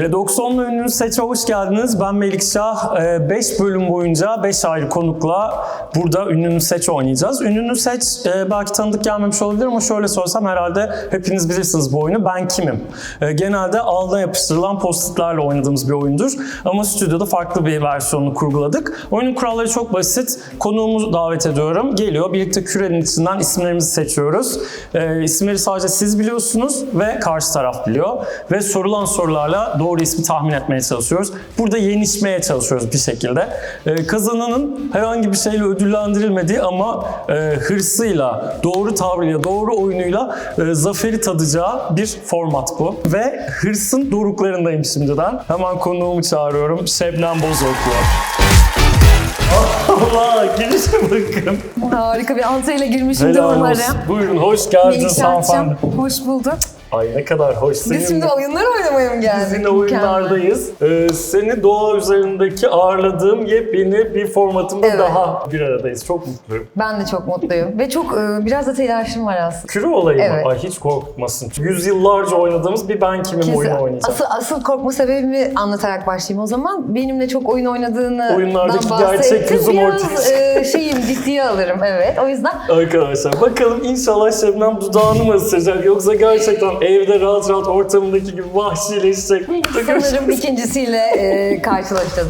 Redoxon'la ünlü seçe hoş geldiniz. Ben Melikşah. 5 bölüm boyunca 5 ayrı konukla burada ünlü seç oynayacağız. Ünlü seç belki tanıdık gelmemiş olabilir ama şöyle sorsam herhalde hepiniz bilirsiniz bu oyunu. Ben kimim? E, Genelde alnına yapıştırılan postitlerle oynadığımız bir oyundur. Ama stüdyoda farklı bir versiyonunu kurguladık. Oyunun kuralları çok basit. Konuğumu davet ediyorum. Geliyor. Birlikte kürenin içinden isimlerimizi seçiyoruz. E, isimleri sadece siz biliyorsunuz ve karşı taraf biliyor. Ve sorulan sorularla doğru ismi tahmin etmeye çalışıyoruz. Burada yenişmeye çalışıyoruz bir şekilde. Ee, kazananın herhangi bir şeyle ödüllendirilmediği ama e, hırsıyla, doğru tavrıyla, doğru oyunuyla e, zaferi tadacağı bir format bu. Ve hırsın doruklarındayım şimdiden. Hemen konuğumu çağırıyorum. Şebnem Bozoklu. Allah girişe bakın. Harika bir antreyle girmişimdir Helal umarım. olsun. Buyurun hoş geldiniz hanımefendi. Melihcan'cığım hoş bulduk. Ay ne kadar hoş. Biz şimdi oyunlar oynamaya mı geldik? Biz yine oyunlardayız. Ee, seni doğa üzerindeki ağırladığım yepyeni bir formatımda Evet. daha bir aradayız. Çok mutluyum. Ben de çok mutluyum. Ve çok e, biraz da telaşım var aslında. Küre olayı mı? Evet. Ay hiç korkmasın. Yüzyıllarca oynadığımız bir ben kimim Kesin- oyunu oynayacağım. Asıl, asıl korkma sebebimi anlatarak başlayayım o zaman. Benimle çok oyun oynadığını Oyunlardaki gerçek yüzüm Biraz ortaya e, şeyim ciddiye alırım evet. O yüzden Arkadaşlar bakalım inşallah Şebnem dudağını mı ısıracak yoksa gerçekten evde rahat rahat ortamındaki gibi vahşileşecek mi? sanırım ikincisiyle e, karşılaşacağız.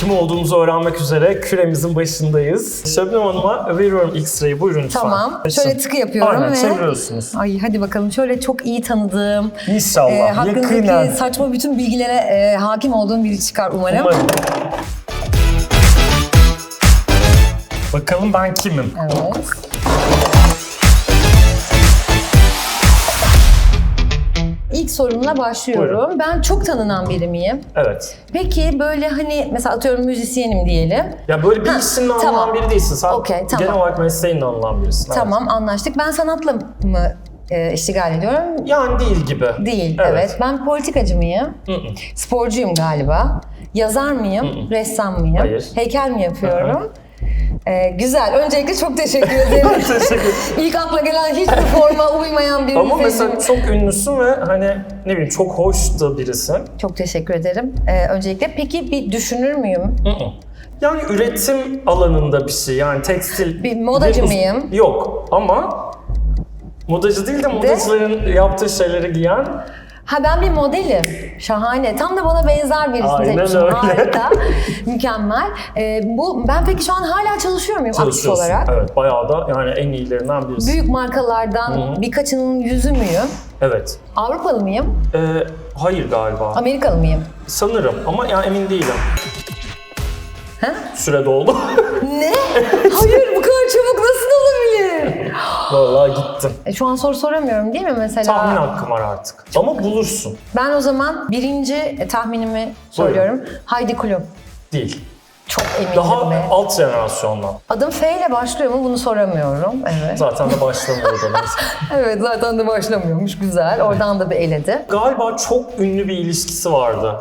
Kim olduğumuzu öğrenmek üzere küremizin başındayız. Şebnem Hanım'a veriyorum X-ray'i. Buyurun lütfen. Tamam. Şöyle tıkı yapıyorum Aynen ve- çeviriyorsunuz. Ay hadi bakalım şöyle çok iyi tanıdığım, İnşallah. e, hakkındaki Yakinen. saçma bütün bilgilere e, hakim olduğum biri çıkar umarım. Umarım. Bakalım ben kimim? Evet. İlk sorumla başlıyorum. Buyurun. Ben çok tanınan biri miyim? Evet. Peki böyle hani mesela atıyorum müzisyenim diyelim. Ya böyle bir Ha, isimle anılan tamam. biri değilsin. Sen Okey, tamam. genel olarak mesleğinle anılan birisin. evet. Tamam anlaştık. Ben sanatla mı e, iştigal ediyorum? Yani değil gibi. Değil, evet. Ben politikacı mıyım? Hı hı. Sporcuyum galiba. Yazar mıyım? Ressam mıyım? Hayır. Heykel mi yapıyorum? Ee, güzel. Öncelikle çok teşekkür ederim. Teşekkür İlk akla gelen hiçbir forma uymayan birini Ama mesela çok ünlüsün ve hani ne bileyim çok hoş da birisin. Çok teşekkür ederim. Ee, öncelikle peki bir düşünür müyüm? Yani üretim alanında bir şey yani tekstil. Bir modacı uz- mıyım? Yok ama modacı değil de modacıların yaptığı şeyleri giyen Ha ben bir modelim. Şahane. Tam da bana benzer birisini Aynen seçmişim. öyle. Harika. Mükemmel. Ee, bu ben peki şu an hala çalışıyor muyum aktif olarak? Evet bayağı da yani en iyilerinden birisi. Büyük markalardan birkaçının yüzü müyüm? Evet. Avrupalı mıyım? Ee, hayır galiba. Amerikalı mıyım? Sanırım ama yani emin değilim. Ha? Süre doldu. Ne? Hayır bu kadar çabuk nasıl? Vallahi gittim. E, şu an soru soramıyorum değil mi mesela? Tahmin hakkım var artık. Ama bulursun. Ben o zaman birinci e, tahminimi söylüyorum. Heidi Klum. Değil. Çok eminim Daha ve. alt jenerasyondan. Adım F ile başlıyor mu bunu soramıyorum. Evet. Zaten de başlamıyor da neyse. evet zaten de başlamıyormuş. Güzel. Oradan da bir eledi. Galiba çok ünlü bir ilişkisi vardı.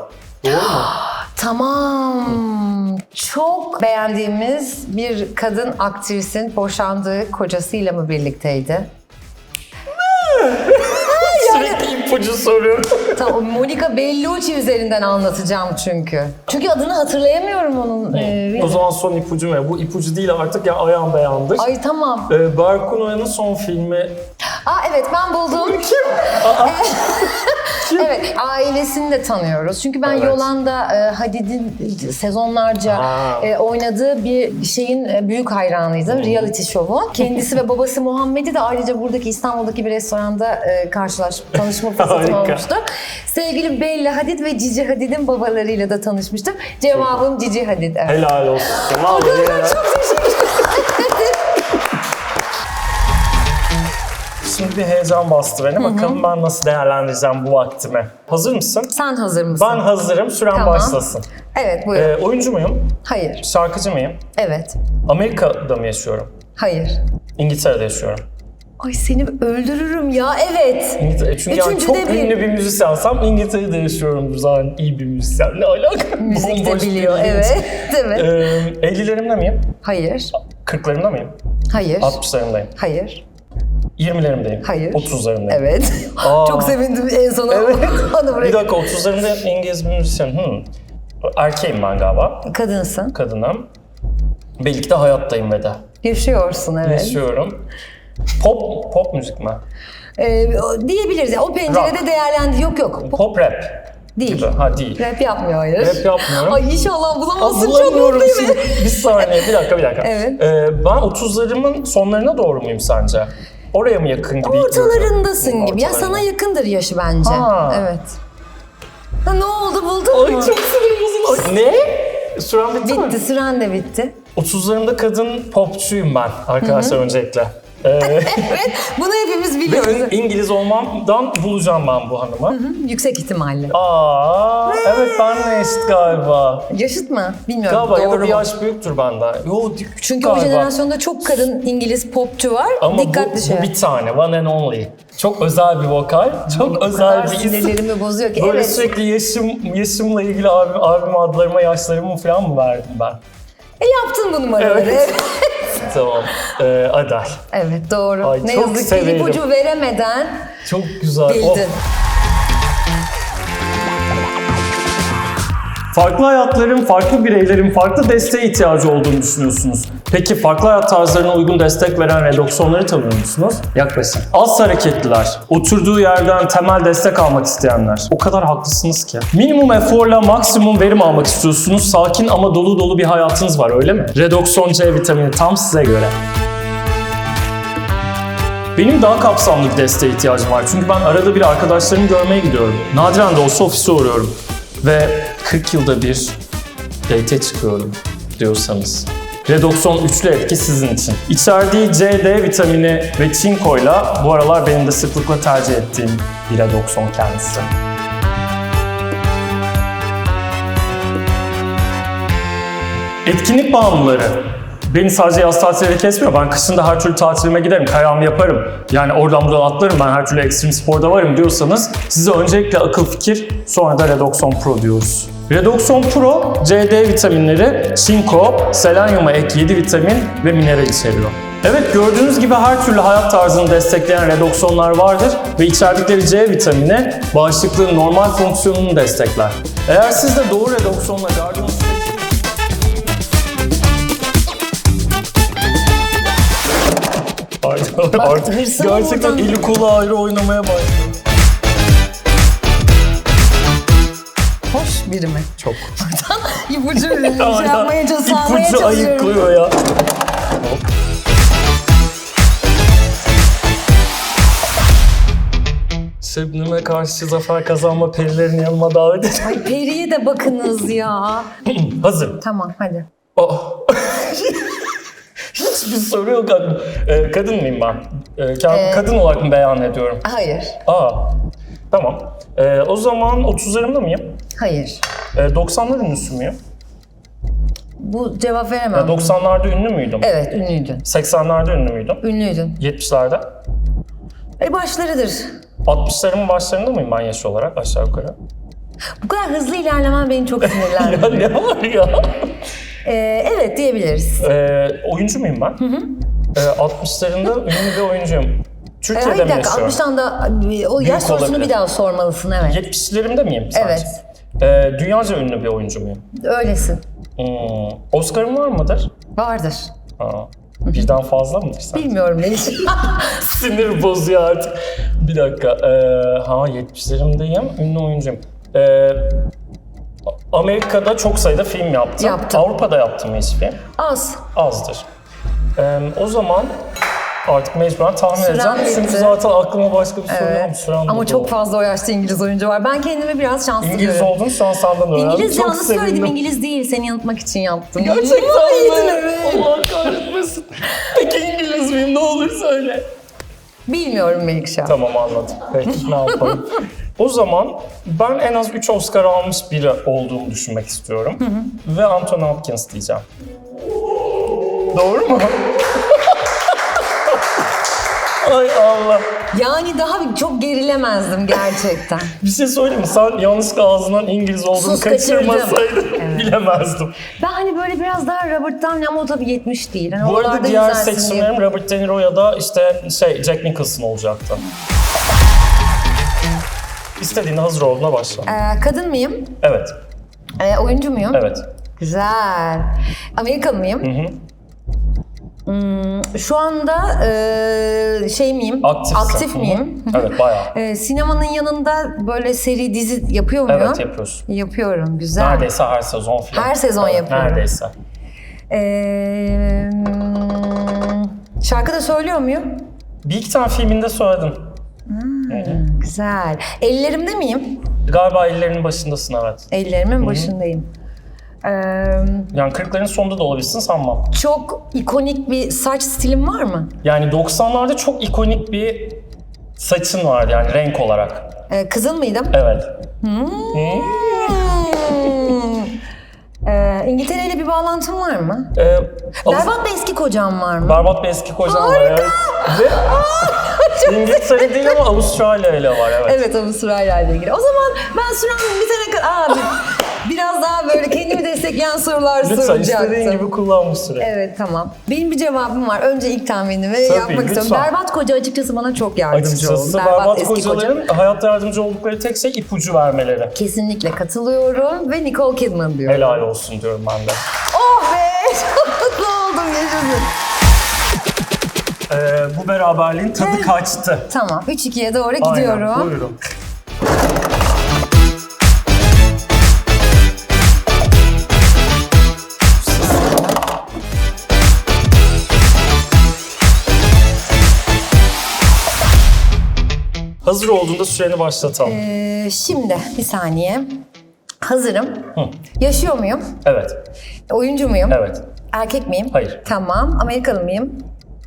Doğru mu? Tamam. Çok beğendiğimiz bir kadın aktrisin boşandığı kocasıyla mı birlikteydi? Sürekli ipucu soruyorum. Tamam, Monica Bellucci üzerinden anlatacağım çünkü. Çünkü adını hatırlayamıyorum onun. Ee, o zaman son ipucu ne? Bu ipucu değil artık ya ayan beyandır. Ay tamam. Ee, Berkun Oya'nın son filmi Aa evet ben buldum. kim? Evet ailesini de tanıyoruz. Çünkü ben Evet. Yolanda e, Hadid'in sezonlarca e, oynadığı bir şeyin e, büyük hayranıydım. Reality show'u. Kendisi ve babası Muhammed'i de ayrıca buradaki İstanbul'daki bir restoranda e, karşılaş, tanışma fırsatım olmuştu. Sevgili Bella Hadid ve Cici Hadid'in babalarıyla da tanışmıştım. Cevabım Cici Hadid. Evet. Helal olsun. Vallahi helal. Şimdi bir heyecan bastı beni. Bakalım ben nasıl değerlendireceğim bu vaktimi. Hazır mısın? Sen hazır mısın? Ben hazırım. Süren Tamam. başlasın. Evet buyur. Ee, oyuncu muyum? Hayır. Şarkıcı mıyım? Evet. Amerika'da mı yaşıyorum? Hayır. İngiltere'de yaşıyorum. Ay seni öldürürüm ya. Evet. İngiltere, çünkü yani çok bir- ünlü bir müzisyensem İngiltere'de yaşıyorumdur zaten iyi bir müzisyen. Ne alaka? Müzik de Bomboş bir biliyor. ilginç. Evet. Evet. Ee, 50'lerimde miyim? Hayır. 40'larımda mıyım? Hayır. 60'larımdayım. Hayır. 20'lerimdeyim. Hayır. 30'larımdayım. Evet. Aa. Çok sevindim en sona. Evet. Onu bırak- Bir dakika 30'larımda İngiliz bir müzisyen. Hmm. Erkeğim ben galiba. Kadınsın. Kadınım. Belki de hayattayım ve de. Yaşıyorsun evet. Yaşıyorum. Pop, pop müzik mi? Ee, diyebiliriz. ya, O pencerede Rock. değerlendi. Yok yok. Pop Pop rap. değil. Gibi. Ha değil. Rap yapmıyor hayır. Rap yapmıyorum. Ay inşallah Aa, bulamazsın çok bulamıyorum mutluyum. şimdi. Bir saniye, bir dakika, bir dakika. Evet. Ee, ben 30'larımın sonlarına doğru muyum sence? Oraya mı yakın gibi? Ortalarındasın gibi. Ya sana yakındır yaşı bence. Ha. Evet. Ha, ne oldu buldun Ay mu? çok sinirim bozuldu. Ne? Süren bitti, mi? Bitti süren de bitti. 30'larımda kadın popçuyum ben arkadaşlar öncelikle. Evet bunu hepimiz ve biliyoruz. İng- İngiliz olmamdan bulacağım ben bu hanımı. Yüksek ihtimalle. Aa, evet benle eşit galiba. Yaşıt mı? Bilmiyorum. Galiba ya doğru da bir mu? yaş büyüktür benden. Yo küçük Çünkü o galiba. jenerasyonda çok kadın İngiliz popçu var. Ama Dikkatli bu, şey. bu bir tane, one and only. Çok özel bir vokal, çok o kadar özel bir isim. sinirlerimi bozuyor ki. Böyle evet. sürekli yaşım, yaşımla ilgili albüm, albüm adlarıma yaşlarımı falan mı verdim ben? E, yaptın bu numaraları. Evet. Tamam. Ee, Adel. Evet, doğru. Ay, ne çok yazık ki severim. ipucu veremeden Çok güzel. bildin. Oh. Farklı hayatların, farklı bireylerin farklı desteğe ihtiyacı olduğunu düşünüyorsunuz. Peki farklı hayat tarzlarına uygun destek veren redoksonları tanıyor musunuz? Yaklaşın. Az hareketliler, oturduğu yerden temel destek almak isteyenler. O kadar haklısınız ki. Minimum eforla maksimum verim almak istiyorsunuz. Sakin ama dolu dolu bir hayatınız var öyle mi? Redokson C vitamini tam size göre. Benim daha kapsamlı bir desteğe ihtiyacım var. Çünkü ben arada bir arkadaşlarımı görmeye gidiyorum. Nadiren de olsa ofise uğruyorum. Ve 40 yılda bir date çıkıyorum diyorsanız. Redoxon üçlü etki sizin için. İçerdiği C, vitamini ve çinkoyla bu aralar benim de sıklıkla tercih ettiğim bir Redoxon kendisi. Etkinlik bağımlıları. Beni sadece yaz tatilleri kesmiyor. Ben kışın da her türlü tatilime giderim. Kayağımı yaparım. Yani oradan buradan atlarım. Ben her türlü ekstrem sporda varım diyorsanız size öncelikle akıl fikir sonra da Redoxon Pro diyoruz. Redoxon Pro, C, D vitaminleri, çinko, selenyuma ek 7 vitamin ve mineral içeriyor. Evet gördüğünüz gibi her türlü hayat tarzını destekleyen redoksonlar vardır ve içerdikleri C vitamini bağışıklığın normal fonksiyonunu destekler. Eğer siz de doğru redoksonla gardınızı Artık, gerçekten buradan- eli kolu ayrı oynamaya başladı. hoş biri mi? Çok. İpucu şey yapmaya çalışmaya İpucu çalışıyorum. ayıklıyor ya. Şebnem'e karşı zafer kazanma perilerini yanıma davet et. Ay Peri'ye de bakınız ya. Hazır. Tamam hadi. Oh. Hiçbir soru yok. Ee, kadın mıyım ben? Ee, kend- kadın olarak mı beyan ediyorum? Hayır. Aa, tamam. Ee, o zaman 30'larımda mıyım? Hayır. Ee, 90'lar ünlüsü müyüm? Bu cevap veremem. Ya 90'larda ünlü müydüm? Evet ünlüydün. 80'lerde ünlü müydüm? Ünlüydün. 70'lerde? E başlarıdır. 60'larımın başlarında mıyım ben yaş olarak aşağı yukarı? Bu kadar hızlı ilerlemen beni çok Ya sinirlendiriyor. ne var ya? Ee, evet diyebiliriz. Ee, oyuncu muyum ben? Hı hı. Ee, 60'larında ünlü bir oyuncuyum. Ee, Türkiye'de bir mi dakika yaşıyorum? 60'tan da o yaş sorusunu olabilir. bir daha sormalısın evet. 70'lerimde miyim sence? Evet. Ee, dünyaca ünlü bir oyuncu muyum? Öylesin. Hmm. Oscar'ım var mıdır? Vardır. Aa, birden fazla mıdır sen? Bilmiyorum ne için. Sinir bozuyor artık. Bir dakika. Ee, ha 70'lerimdeyim. Ünlü oyuncuyum. Ee, Amerika'da çok sayıda film yaptım. Yaptın. Avrupa'da yaptım hiç film. Az. azdır. Ee, o zaman artık mecburen tahmin Süren edeceğim. Çünkü bitti. zaten aklıma başka bir soru yok. Evet. Süren Ama çok fazla o yaşta İngiliz oyuncu var. Ben kendimi biraz şanslı İngiliz görüyorum. oldun şu an senden öğrendim. İngiliz çok söyledim. sevindim. İngiliz değil. Seni yanıltmak için yaptım. Gerçekten mi? Allah kahretmesin. Peki İngiliz miyim? Ne olur söyle. Bilmiyorum Melikşah. Tamam anladım. Peki ne yapalım? O zaman ben en az 3 Oscar almış biri olduğumu düşünmek istiyorum. Ve Anthony Hopkins diyeceğim. Doğru mu? Ay Allah. Yani daha çok gerilemezdim gerçekten. Bir şey söyleyeyim mi? Sen yanlışlıkla ağzından İngiliz olduğunu kaçırmasaydın. evet. Bilemezdim. Ben hani böyle biraz daha Robert Downey ama o tabii 70 değil. Hani Bu arada diğer seçimlerim Robert De Niro ya da işte şey Jack Nicholson olacaktı. İstediğinde hazır olduğuna başla. Ee, kadın mıyım? Evet, Ee, oyuncu muyum? evet. Güzel. Amerikalı mıyım? Hı hı. Hmm, şu anda e, şey miyim? Aktifsin. Aktif Hı hı. miyim? Evet, bayağı. Ee, sinemanın yanında böyle seri dizi yapıyor muyum? Evet, yapıyorsun. Yapıyorum. Güzel. Neredeyse her sezon falan. Her sezon yapıyorum. Neredeyse. Ee, hmm, şarkı da söylüyor muyum? Bir iki tane filminde söyledim. Güzel. Ellerimde miyim? Galiba ellerinin başındasın evet. Ellerimin başındayım. Ee, Yani 40'ların sonunda da olabilirsin sanmam. çok ikonik bir saç stilim var mı? Yani 90'larda çok ikonik bir saçın vardı yani renk olarak. Ee, kızıl mıydım? Evet. Hmm. Ee, İngiltere ile bir bağlantım var mı? Ee, Berbat bir eski kocam var mı? Berbat bir eski kocam var evet. Ve İngiltere değil ama Avustralya ile var evet. Evet Avustralya ile ilgili. O zaman ben sürem bitene kadar... Aa, bir- biraz daha böyle kendimi destekleyen sorular Lütfen soracaktım. istediğin gibi kullan bu süreyi. Evet tamam. Benim bir cevabım var. Önce ilk tahminimi yapmak istiyorum. Berbat koca açıkçası bana çok yardımcı oldu. Açıkçası berbat eski koca. kocaların hayatta yardımcı oldukları tek şey ipucu vermeleri. Kesinlikle katılıyorum ve Nicole Kidman diyorum. Helal olsun diyorum ben de. Oh be! Çok mutlu oldum yaşasın. Ee, bu beraberliğin tadı kaçtı. Tamam 3-2'ye doğru Aynen, gidiyorum. buyurun. Hazır olduğunda süreni başlatalım. Ee, şimdi bir saniye. Hazırım. Yaşıyor muyum? Evet, Oyuncu muyum? evet. Erkek miyim? Hayır. Tamam. Amerikalı mıyım?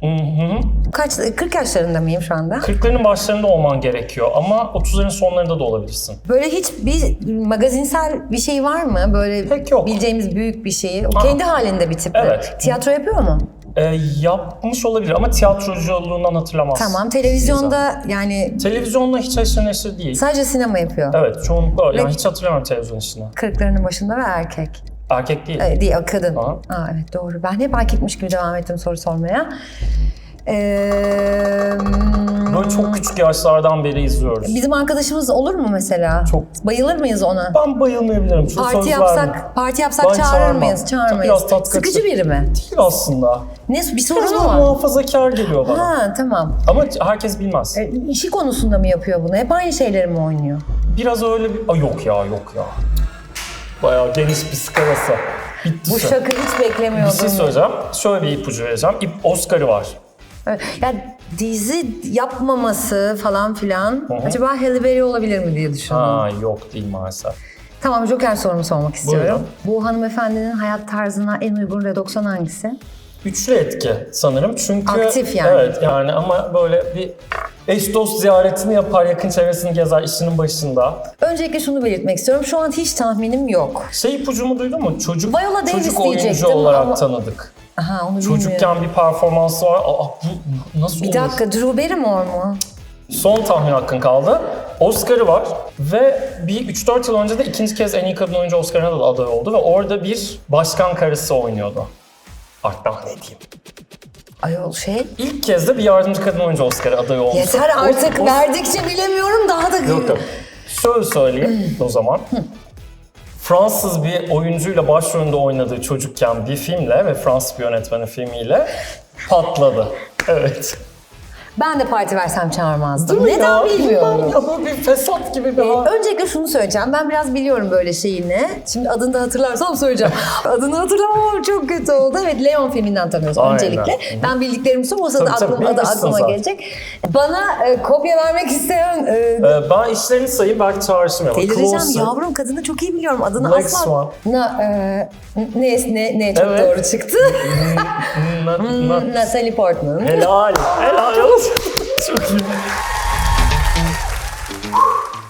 Hı hı. Kaç 40 yaşlarında mıyım şu anda? 40'ların başlarında olman gerekiyor ama 30'ların sonlarında da olabilirsin. Böyle hiç bir magazinsel bir şey var mı? Böyle Pek yok. bileceğimiz büyük bir şey. O kendi halinde bir tip? Evet. Tiyatro yapıyor mu? Ee, yapmış olabilir ama tiyatroculuğundan hatırlamazsın. Tamam. Televizyonda yani Televizyonla hiç haşır neşir değil. sadece sinema yapıyor. Evet, çoğunlukla. Yani Ve- hiç hatırlamıyorum televizyon işini. Kırklarının başında ve erkek. Erkek değil. Ee, değil, kadın. Aha. Aa, evet doğru. Ben hep erkekmiş gibi devam ettim soru sormaya. Ee, Böyle çok küçük yaşlardan beri izliyoruz. Bizim arkadaşımız olur mu mesela? Çok. Bayılır mıyız ona? Ben bayılmayabilirim. Şu Parti söz yapsak, vermem. parti yapsak Ben çağırır çağırmam. mıyız? Çağırmayız. Biraz tat Sıkıcı kaçır. biri mi? Değil aslında. Ne bir Biraz sorun mu böyle var? muhafazakar geliyor bana. Ha tamam. Ama herkes bilmez. E, işi konusunda mı yapıyor bunu? Hep aynı şeyleri mi oynuyor? Biraz öyle bir... Aa, yok ya, yok ya. Bayağı geniş bir skalası. Bitti. Bu şaka hiç Bir beklemiyordum. şey söyleyeceğim. Şöyle bir ipucu vereceğim. İp, Oscar'ı var. Evet. Ya dizi yapmaması falan filan hı. acaba Halle Berry olabilir mi diye düşündüm. Ha yok değil maalesef. Tamam Joker sorumu sormak istiyorum. Buyurun. Bu hanımefendinin hayat tarzına en uygun redoksan hangisi? Üçlü etki sanırım çünkü... Aktif yani. Evet yani ama böyle bir eş dost ziyaretini yapar, yakın çevresini gezer işinin başında. Öncelikle şunu belirtmek istiyorum. Şu an hiç tahminim yok. Şey ipucumu duydun mu? Çocuk, Viola Davis çocuk oyuncu diyecektim olarak ama- tanıdık. Aha onu bilmiyorum. Çocukken bir performansı var. Aa, bu nasıl Bir olur? dakika Drew Barrymore mu? Son tahmin hakkın kaldı. Oscar'ı var ve bir 3-4 yıl önce de ikinci kez en iyi kadın oyuncu Oscar'ına da aday oldu ve orada bir başkan karısı oynuyordu. Artık daha ne diyeyim. Ayol şey. İlk kez de bir yardımcı kadın oyuncu Oscar'a aday olmuş. Yeter artık verdikçe bilemiyorum daha da... Yok yok. Şöyle söyleyeyim o zaman. Fransız bir oyuncuyla başrolünde oynadığı çocukken bir filmle ve Fransız bir yönetmenin filmiyle patladı. Evet. Ben de parti versem çağırmazdım. Neden ya? bilmiyorum. Böyle bir fesat gibi bir hal. Öncelikle şunu söyleyeceğim. Ben biraz biliyorum böyle şeyini. Şimdi adını da hatırlarsam söyleyeceğim. adını hatırlamam çok kötü oldu. Evet Leon filminden tanıyoruz Aynen. öncelikle. Ben bildiklerimi söyleyeyim. O sırada Tabii, aklıma zaten. gelecek. Bana e, kopya vermek isteyen... E, Ee, ben işlerini sayayım belki çağrışım. Delireceğim yavrum kadını çok iyi biliyorum. Adını Black asla... Na, e, ne, ne, ne çok Evet. doğru çıktı. Na- na- Natalie Portman. Helal. Helal olsun. Çok iyi.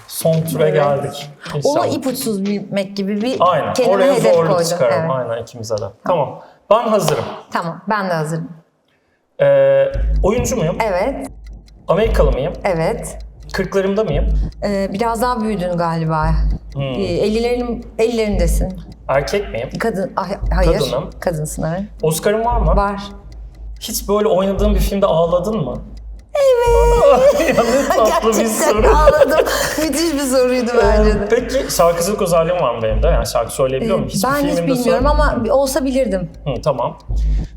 Son tura geldik. İnşallah. ipuçsuz bilmek gibi bir Aynen. kendime Oraya hedef zorluk koydum. çıkarım. Evet. Aynen ikimize de. Tamam. Ben hazırım. Tamam ben de hazırım. Ee, oyuncu muyum? Evet, Amerikalı mıyım? evet, 40'larımda mıyım? Ee, biraz daha büyüdün galiba. Hmm. 50'lerin 50'lerindesin. Erkek miyim? Kadın ah, hayır. Kadınım. Kadınsın evet. Oscar'ım var mı? Var. Hiç böyle oynadığın bir filmde ağladın mı? Evet. ya ne tatlı bir soru. Ağladım. Müthiş bir soruydu bence de. Peki şarkıcılık özelliğim var mı benim de? Yani şarkı söyleyebiliyor muyum? Hiçbir ben hiç filmimde bilmiyorum söyle- ama olsa bilirdim. Hı, tamam.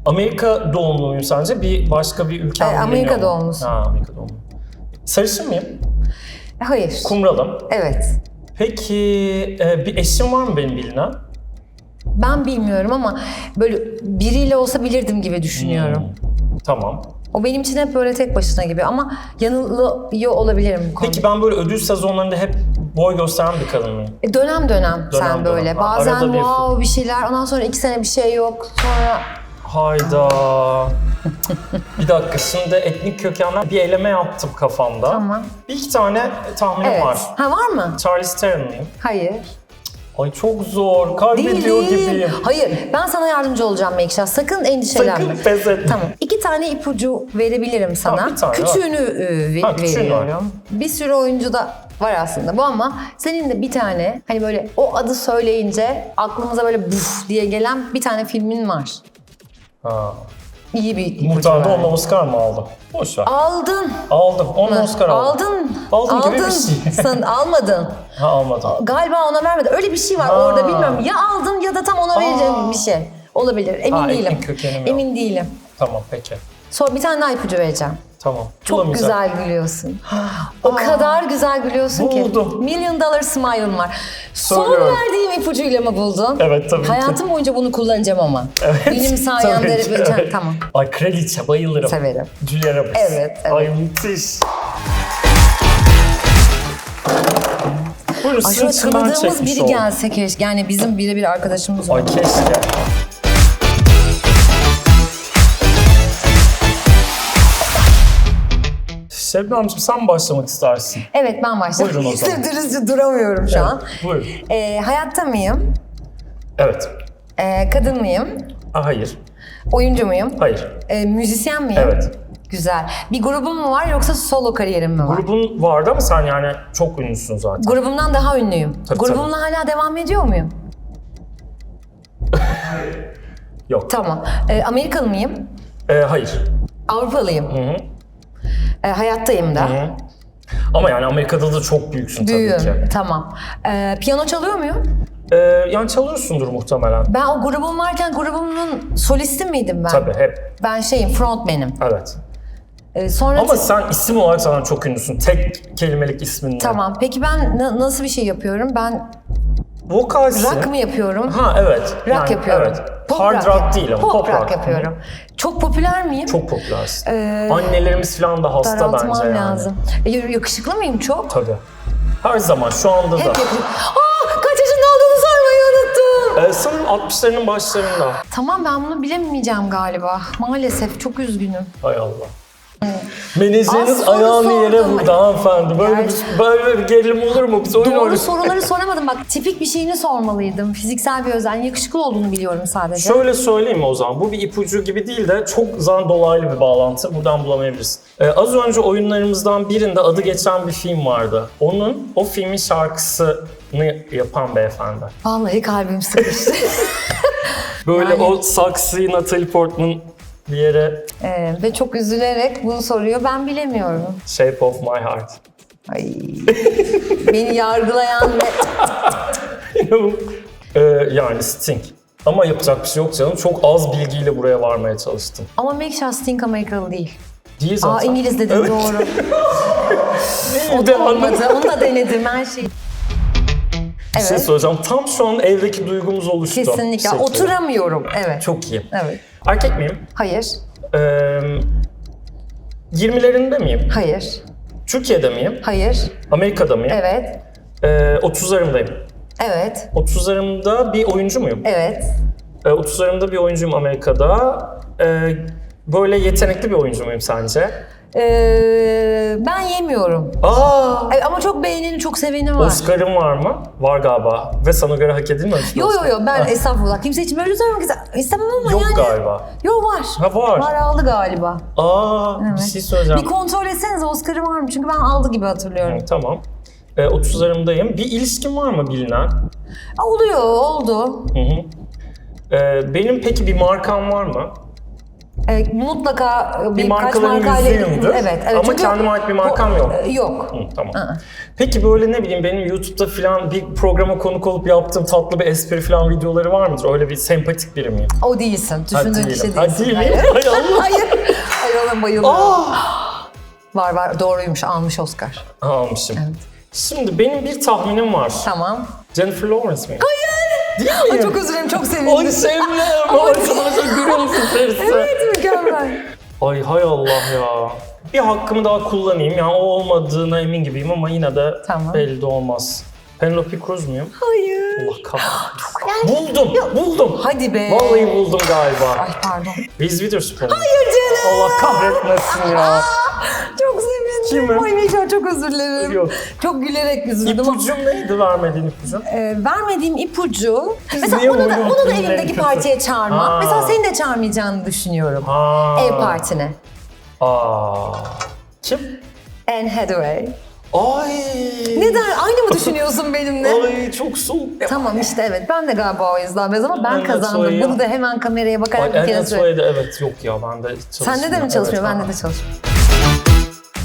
Amerika doğumluyum sence? Bir başka bir Ee, biliniyor Amerika doğumlusun. Ha, Amerika doğumlu. Sarışın mıyım? Hayır. Kumralım. Evet. Peki e, bir eşim var mı benim bilinen? Ben bilmiyorum ama böyle biriyle olsa bilirdim gibi düşünüyorum. Tamam. O benim için hep böyle tek başına gibi ama yanılıyor olabilirim bu konuda. Peki ben böyle ödül sezonlarında hep boy gösteren bir kadın mıyım? E, Dönem dönem, sen dönem. böyle. Ha, Bazen arada bir- wow bir şeyler, ondan sonra iki sene bir şey yok. Sonra Hayda. bir dakika şimdi etnik kökenler bir eleme yaptım kafamda. Tamam. Bir iki tane tahminim evet. var. Ha var mı? Charles Theron'lıyım. Hayır. Ay çok zor. Kaybediyor değil. gibiyim. Hayır. Ben sana yardımcı olacağım Mekşah. Sakın endişelenme. Sakın pes etme. Tamam. İki tane ipucu verebilirim sana. Tamam, bir tane Küçüğünü e, ve- Ha, küçüğünü veriyorum. Bir sürü oyuncu da var aslında bu ama senin de bir tane hani böyle o adı söyleyince aklımıza böyle buf diye gelen bir tane filmin var. Ha. İyi bir ipucu var. onunla Oscar mı aldım? Boş ver. Aldın. Aldım. Onunla Oscar aldım. Aldın. Aldım gibi bir Aldın. şey. Sen almadın. Ha almadım. Galiba ona vermedi. Öyle bir şey var Ha. orada bilmiyorum. Ya aldın ya da tam ona vereceğim bir şey. Olabilir. Emin Ha, değilim. etnik kökenim yok. Emin değilim. Tamam peki. Sonra bir tane daha ipucu vereceğim. Tamam. Çok Bulamayacağım. güzel gülüyorsun. o kadar güzel gülüyorsun ki. Buldum. Million dollar smile'ın var. Son Söylüyorum. verdiğim ipucuyla mı buldun? Evet tabii ki. Hayatım boyunca bunu kullanacağım ama. Evet, Benim sayemde tabii ki, evet. Tamam. Ay kraliçe bayılırım. Severim. Julia Roberts. Evet, evet. Ay müthiş. Buyurun sizin için ben tanıdığımız çekmiş biri oldum. gelse keşke. Yani bizim birebir arkadaşımız Ay var. keşke. Şebnemciğim sen mi başlamak istersin? Evet ben başlayayım. Buyurun o zaman. Dürüstçe duramıyorum şu an. Buyurun. Ee, hayatta mıyım? Evet. Ee, kadın mıyım? Aa, hayır. Oyuncu muyum? Hayır. Ee, müzisyen miyim? Evet. Güzel. Bir grubum mu var yoksa solo kariyerim mi var? Grubun vardı ama sen yani çok ünlüsün zaten. Grubumdan daha ünlüyüm. Tabii, Grubumla hala devam ediyor muyum? Yok. Tamam. Ee, Amerikalı mıyım? Ee, hayır. Avrupalıyım. Hı hı. Ee, hayattayım da. Hı. Ama yani Amerika'da da çok büyüksün tabii Büyüğüm. ki. Tamam. Ee, piyano çalıyor muyum? Ee, yani çalıyorsundur muhtemelen. Ben o grubum varken grubumun solisti miydim ben? Tabii hep. Ben şeyim, frontman'im. Evet. Ee, sonra Ama sen isim olarak sana çok ünlüsün. Tek kelimelik isminle. Tamam. Peki ben na- nasıl bir şey yapıyorum? Ben Vokalsin. rock mı yapıyorum? Ha evet. Rock Yani yapıyorum. Evet. Pop Hard rock, değil ama pop, pop, rock, yapıyorum. Çok popüler miyim? Çok popülersin. Ee, Annelerimiz falan da hasta bence yani. lazım. E, yakışıklı mıyım çok? Tabii. Her zaman şu anda Hep da. yakışıklı. Aa, kaç yaşında olduğunu sormayı unuttum. Ee, sanırım 60'larının başlarında. Tamam ben bunu bilemeyeceğim galiba. Maalesef çok üzgünüm. Hay Allah. Menajeriniz Az soru ayağını yere sordum. vurdu hanımefendi. Böyle bir, böyle bir gerilim olur mu? Biz oyun Doğru oynuyoruz. soruları soramadım. Bak tipik bir şeyini sormalıydım. Fiziksel bir özelliğin yakışıklı olduğunu biliyorum sadece. Şöyle söyleyeyim mi o zaman? Bu bir ipucu gibi değil de çok zaman dolaylı bir bağlantı. Buradan bulamayabilirsin. Ee, az önce oyunlarımızdan birinde adı geçen bir film vardı. Onun, o filmin şarkısını yapan beyefendi. Vallahi kalbim sıkıştı. Böyle Yani- o saksıyı Natalie Portman bir yere Ee, ve çok üzülerek bunu soruyor. Ben bilemiyorum. Shape of My Heart. Ay. Beni yargılayan ve Ee, yani Sting. Ama yapacak bir şey yok canım. Çok az bilgiyle buraya varmaya çalıştım. ama Make Sting Amerikalı değil. Değil zaten. Aa İngiliz dedin Evet. doğru. O da olmadı. Onu da denedim her şeyi. Bir şey Evet. soracağım. Tam şu an evdeki duygumuz oluştu. Kesinlikle. Şekilde. Oturamıyorum. Evet. Çok iyi. Evet. Erkek miyim? Hayır. Ee, 20'lerinde miyim? Hayır. Türkiye'de miyim? Hayır. Amerika'da mıyım? Evet. Ee, 30'larımdayım. Evet. 30'larımda bir oyuncu muyum? Evet. Ee, 30'larımda bir oyuncuyum Amerika'da. Ee, böyle yetenekli bir oyuncu muyum sence? Ee, ben yemiyorum. Aa! Ama çok beğeneni, çok seveni var. Oscar'ın var mı? Var galiba. Ve sana göre hak edilmemiş mi Yo yo Oscar? yo ben estağfurullah. Kimse için böyle söylemek iste- istemem ama Yok yani. galiba. Yo var. Ha var. Var aldı galiba. Aa, bir Evet. şey söyleyeceğim. Bir kontrol etseniz Oscar'ı var mı? Çünkü ben aldı gibi hatırlıyorum. Hı, tamam. Ee, 30'larımdayım. Bir ilişkin var mı bilinen? Aa, Oluyor, oldu. Hı hı. Ee, benim peki bir markam var mı? Ee, mutlaka e, Bir birkaç markaların markayla... yüzüğümdür. Evet, evet. Ama Çünkü kendime ait bir markam yok. e, Yok. Hı, tamam. Aa. Peki böyle ne bileyim benim YouTube'da falan bir programa konuk olup yaptığım tatlı bir espri falan videoları var mıdır? Öyle bir sempatik biri miyim? O değilsin. Ha, Düşündüğün değilim. kişi Ha, değilsin. değilim. Hayır. Hay Allah. Hayır. Hayır ona bayılıyorum. Aa! Var var doğruymuş almış Oscar. Almışım. Evet. Şimdi benim bir tahminim var. Tamam. Jennifer Lawrence miyim? Değil miyim? çok özür dilerim çok Ay sevindim. sevmem. Arkadaşlar görüyor musun Feris'i? evet mükemmel. Ay hay Allah ya. Bir hakkımı daha kullanayım. Yani o olmadığına emin gibiyim ama yine de Tamam. belli de olmaz. Penelope Cruz muyum? Hayır. Allah kahretsin. buldum, buldum. Hadi be. Vallahi buldum galiba. Ay pardon. Reese Witherspoon. Hayır canım. Allah kahretmesin ya. Çok Kimim? Ay Neşe çok özür dilerim. Yok. Çok gülerek üzüldüm. İpucum neydi vermediğin ipucu? Ee, vermediğim ipucu. Mesela onu da, onu da evimdeki partiye çağırma. Ha. Mesela seni de çağırmayacağını düşünüyorum. Ha. Ev partine. Aa. Kim? Anne Hathaway. Ay. Neden? Aynı mı düşünüyorsun benimle? Ay çok soğuk. Tamam işte evet. Ben de galiba o yüzden biraz ama ben kazandım. Bunu da hemen kameraya Ay bakarak bir kere Anne söyle. Hathaway'da evet yok ya ben de çalışmıyor. Sende de mi çalışmıyor? Evet, Bende ha. de çalışmıyor.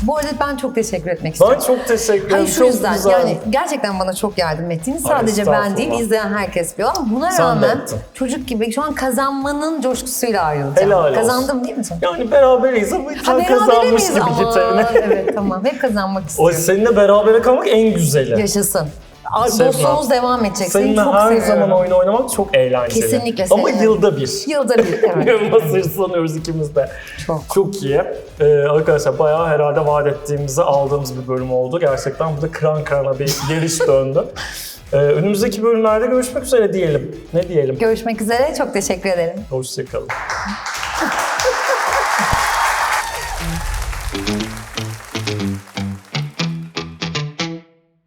Bu arada ben çok teşekkür etmek istiyorum. Ben çok teşekkür ederim. Hayır şu çok yüzden güzel. yani gerçekten bana çok yardım ettiğini sadece ben estağfurullah. değil izleyen herkes biliyor ama buna Sen rağmen çocuk gibi şu an kazanmanın coşkusuyla ayrılacağım. Helal olsun. Kazandım değil mi sen? Yani beraberiz ama sen kazanmış gibi git evine. evet tamam hep kazanmak O istiyorum. seninle berabere kalmak en güzeli. Yaşasın. Dostluğumuz devam edecek. Seni Seninle çok her seviyorum. zaman oyun oynamak çok eğlenceli. Kesinlikle Ama seninle. yılda bir. Yılda bir evet. Nasıl hırslanıyoruz ikimiz de. Çok. Çok iyi. Ee, arkadaşlar bayağı herhalde vaat ettiğimizi aldığımız bir bölüm oldu. Gerçekten burada kıran kırana bir geliş döndü. Ee, önümüzdeki bölümlerde görüşmek üzere diyelim. Ne diyelim? Görüşmek üzere. Çok teşekkür ederim. Hoşçakalın.